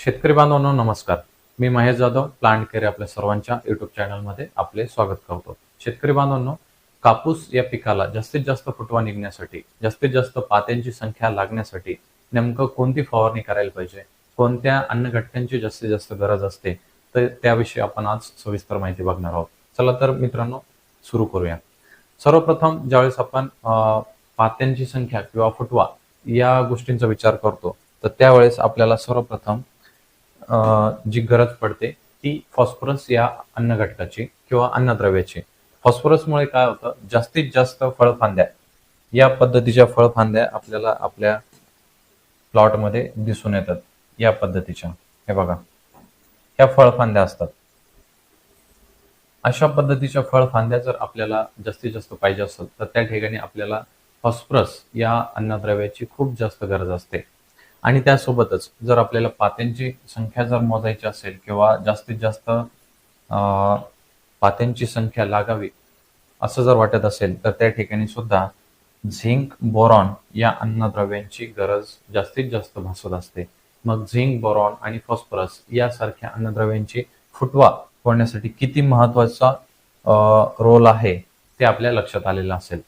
शेतकरी बांधवांनो नमस्कार. मी महेश जाधव प्लांट केअर आपल्या सर्वांच्या युट्यूब चॅनलमध्ये आपले स्वागत करतो. शेतकरी बांधवांनो कापूस या पिकाला जास्तीत जास्त फुटवा निघण्यासाठी जास्तीत जास्त पात्यांची संख्या लागण्यासाठी नेमकं कोणती फवारणी करायला पाहिजे? कोणत्या अन्नघटकांची जास्तीत जास्त गरज असते? तर त्याविषयी आपण आज सविस्तर माहिती बघणार आहोत. चला तर मित्रांनो सुरू करूया. सर्वप्रथम ज्यावेळेस आपण पात्यांची संख्या किंवा फुटवा या गोष्टींचा विचार करतो तर त्यावेळेस आपल्याला सर्वप्रथम जी गरज पडते ती फॉस्फरस या अन्न घटकाची किंवा अन्नद्रव्याची. फॉस्फरसमुळे काय होतं? जास्तीत जास्त फळफांद्या. या पद्धतीच्या फळफांद्या आपल्याला आपल्या प्लॉटमध्ये दिसून येतात. या पद्धतीच्या. हे बघा. ह्या फळफांद्या असतात. अशा पद्धतीच्या फळफांद्या जर आपल्याला जास्तीत जास्त पाहिजे असेल तर त्या ठिकाणी आपल्याला फॉस्फरस या अन्नद्रव्याची खूप जास्त गरज असते. आणि त्यासोबतच जर आपल्याला पात्यांची संख्या जर मोजायची असेल किंवा जास्तीत जास्त पात्यांची संख्या लागावी असं जर वाटत असेल तर त्या ठिकाणी सुद्धा झिंक बोरॉन या अन्नद्रव्यांची गरज जास्तीत जास्त भासत असते. मग झिंक बोरॉन आणि फॉस्फरस यासारख्या अन्नद्रव्यांची फुटवा होण्यासाठी किती महत्त्वाचा रोल आहे ते आपल्या लक्षात आलेलं असेल.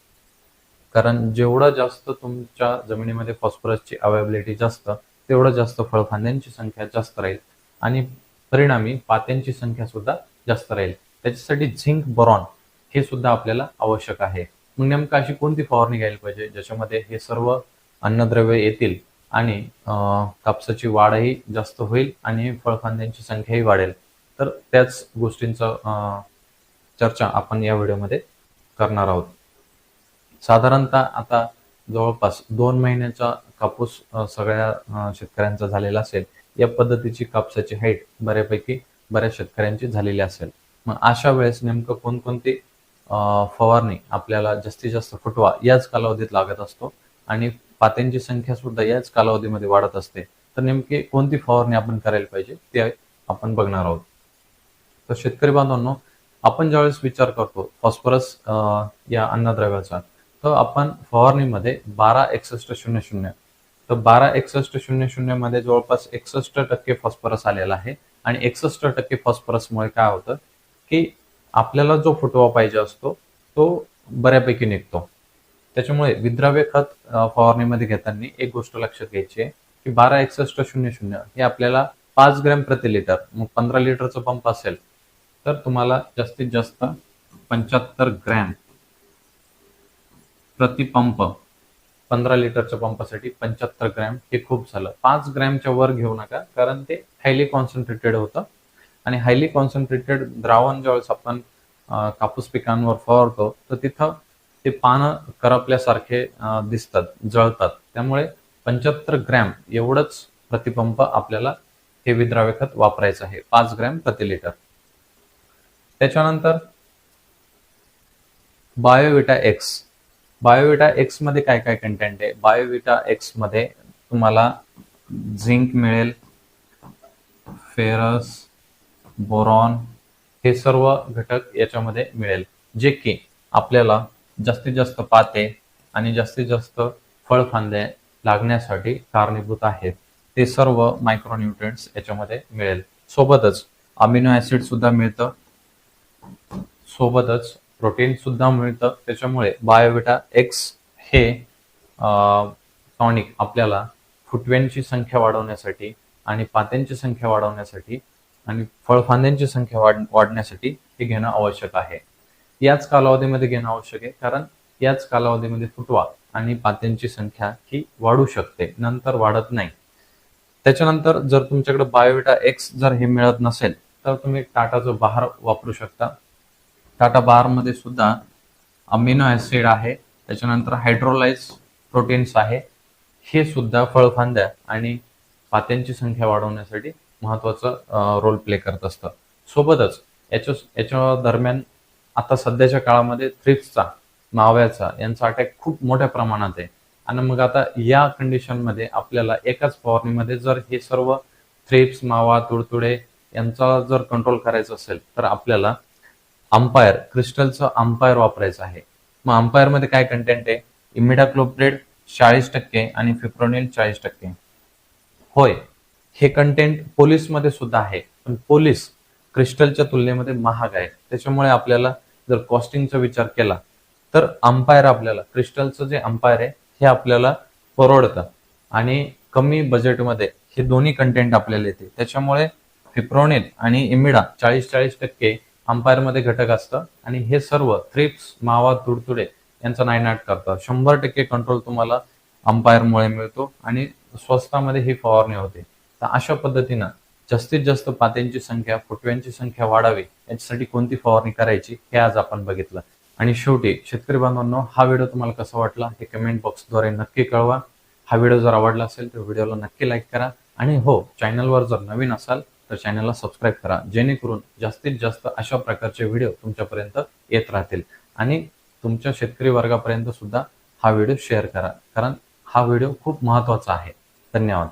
कारण जेवढं जास्त तुमच्या जमिनीमध्ये फॉस्फरसची अवेबिलिटी जास्त तेवढं जास्त फळफांद्यांची संख्या जास्त राहील. आणि परिणामी पात्यांची संख्या सुद्धा जास्त राहील. त्याच्यासाठी झिंक बोरॉन हे सुद्धा आपल्याला आवश्यक आहे. मग नेमकं अशी कोणती फवारणी घ्यायला पाहिजे ज्याच्यामध्ये हे सर्व अन्नद्रव्य येतील आणि कापसाची वाढही जास्त होईल आणि फळफांद्यांची संख्याही वाढेल? तर त्याच गोष्टींचं चर्चा आपण या व्हिडिओमध्ये करणार आहोत. साधारणतः आता जवळपास दोन महिन्याचा कापूस सगळ्या शेतकऱ्यांचा झालेला असेल या पद्धतीची कापसाची हाईट बऱ्यापैकी बऱ्याच शेतकऱ्यांची झालेली असेल. मग अशा वेळेस नेमकं कोणकोणती फवारणी आपल्याला जास्तीत जास्त फुटवा याच कालावधीत लागत असतो आणि पात्यांची संख्या सुद्धा याच कालावधीमध्ये वाढत असते तर नेमकी कोणती फवारणी आपण करायला पाहिजे ते आपण बघणार आहोत. तर शेतकरी बांधवांनो आपण ज्यावेळेस विचार करतो फॉस्फरस या अन्नद्रव्याचा तर आपण फवारणीमध्ये बारा एकसष्ट शून्य शून्य. तर बारा एकसष्ट शून्य शून्यमध्ये जवळपास एकसष्ट टक्के फॉस्फरस आलेला आहे. आणि एकसष्ट टक्के फॉस्फरसमुळे काय होतं की आपल्याला जो फुटवा पाहिजे असतो तो बऱ्यापैकी निघतो. त्याच्यामुळे विद्राव्य खत फवारणीमध्ये घेताना एक गोष्ट लक्षात घ्यायची आहे की बारा एकसष्ट शून्य शून्य हे आपल्याला पाच ग्रॅम प्रति लिटर मग पंधरा लिटरचा पंप असेल तर तुम्हाला जास्तीत जास्त पंच्याहत्तर ग्रॅम प्रतिपंप पंधरा लिटरच्या पंपासाठी पंच्याहत्तर ग्रॅम हे खूप झालं. पाच ग्रॅमच्या वर घेऊ नका कारण ते हायली कॉन्सन्ट्रेटेड होतं. आणि हायली कॉन्सन्ट्रेटेड द्रावण ज्यावेळेस आपण कापूस पिकांवर फवारतो तर तिथं ते पानं करपल्यासारखे दिसतात जळतात. त्यामुळे पंच्याहत्तर ग्रॅम एवढंच प्रतिपंप आपल्याला हे विद्राव्य खत वापरायचं आहे. पाच ग्रॅम प्रति लिटर. त्याच्यानंतर बायोविटा एक्स. बायोविटा एक्समध्ये काय काय कंटेंट आहे? बायोविटा एक्समध्ये तुम्हाला झिंक मिळेल फेरस बोरॉन हे सर्व घटक याच्यामध्ये मिळेल. जे की आपल्याला जास्तीत जास्त पाते आणि जास्तीत जास्त फळफांदे लागण्यासाठी कारणीभूत आहेत. ते सर्व मायक्रोन्युट्रिएंट्स याच्यामध्ये मिळेल. सोबतच अमिनो ऍसिड सुद्धा मिळतं. सोबतच प्रोटीन सुद्धा मिळतं. त्याच्यामुळे बायोविटा एक्स हे टॉनिक आपल्याला फुटव्यांची संख्या वाढवण्यासाठी आणि पात्यांची संख्या वाढवण्यासाठी आणि फळफांद्यांची संख्या वाढ वाढण्यासाठी हे घेणं आवश्यक आहे. याच कालावधीमध्ये घेणं आवश्यक आहे. कारण याच कालावधीमध्ये फुटवा आणि पात्यांची संख्या ही वाढू शकते. नंतर वाढत नाही. त्याच्यानंतर जर तुमच्याकडे बायोविटा एक्स जर हे मिळत नसेल तर तुम्ही टाटाचं बहार वापरू शकता. टाटा बारमध्ये सुद्धा अमिनो ऍसिड आहे. त्याच्यानंतर हायड्रोलाइज प्रोटीन्स आहे. हे सुद्धा फळफांद्या आणि पात्यांची संख्या वाढवण्यासाठी महत्त्वाचं रोल प्ले करत असतं. सोबतच याच्या याच्या दरम्यान आता सध्याच्या काळामध्ये थ्रिप्सचा माव्याचा यांचा अटॅक खूप मोठ्या प्रमाणात आहे. आणि मग आता या कंडिशनमध्ये आपल्याला एकाच फवारणीमध्ये जर हे सर्व थ्रिप्स मावा तुडतुडे यांचा जर कंट्रोल करायचा असेल तर आपल्याला अंपायर क्रिस्टलचं अंपायर वापरायचं आहे. मग अंपायरमध्ये काय कंटेंट आहे? इमिडा क्लोप्रेड चाळीस टक्के आणि फिप्रोनिल चाळीस टक्के. होय हे कंटेंट पोलीसमध्ये सुद्धा आहे. पण पोलीस क्रिस्टलच्या तुलनेमध्ये महाग आहे. त्याच्यामुळे आपल्याला जर कॉस्टिंगचा विचार केला तर अंपायर आपल्याला क्रिस्टलचं जे अंपायर आहे हे आपल्याला परवडतं. आणि कमी बजेटमध्ये हे दोन्ही कंटेंट आपल्याला येते. त्याच्यामुळे फिप्रोनिल आणि इमिडा चाळीस चाळीस टक्के अंपायरमध्ये घटक असतं. आणि हे सर्व थ्रिप्स मावा तुडतुडे यांचा नायनाट करतात. शंभर टक्के कंट्रोल तुम्हाला अंपायरमुळे मिळतो आणि स्वस्तामध्ये ही फवारणी होते. तर अशा पद्धतीनं जास्तीत जास्त पात्यांची संख्या फुटव्यांची संख्या वाढावी याच्यासाठी कोणती फवारणी करायची हे आज आपण बघितलं. आणि शेवटी शेतकरी बांधवांनो हा व्हिडिओ तुम्हाला कसा वाटला हे कमेंट बॉक्सद्वारे नक्की कळवा. हा व्हिडिओ जर आवडला असेल तर व्हिडिओला नक्की लाईक करा. आणि हो चॅनलवर जर नवीन असाल तर चॅनलला सबस्क्राईब करा. जेणेकरून जास्तीत जास्त अशा प्रकारचे व्हिडिओ तुमच्यापर्यंत येत राहतील. आणि तुमच्या शेतकरी वर्गापर्यंत सुद्धा हा व्हिडिओ शेअर करा. कारण हा व्हिडिओ खूप महत्त्वाचा आहे. धन्यवाद.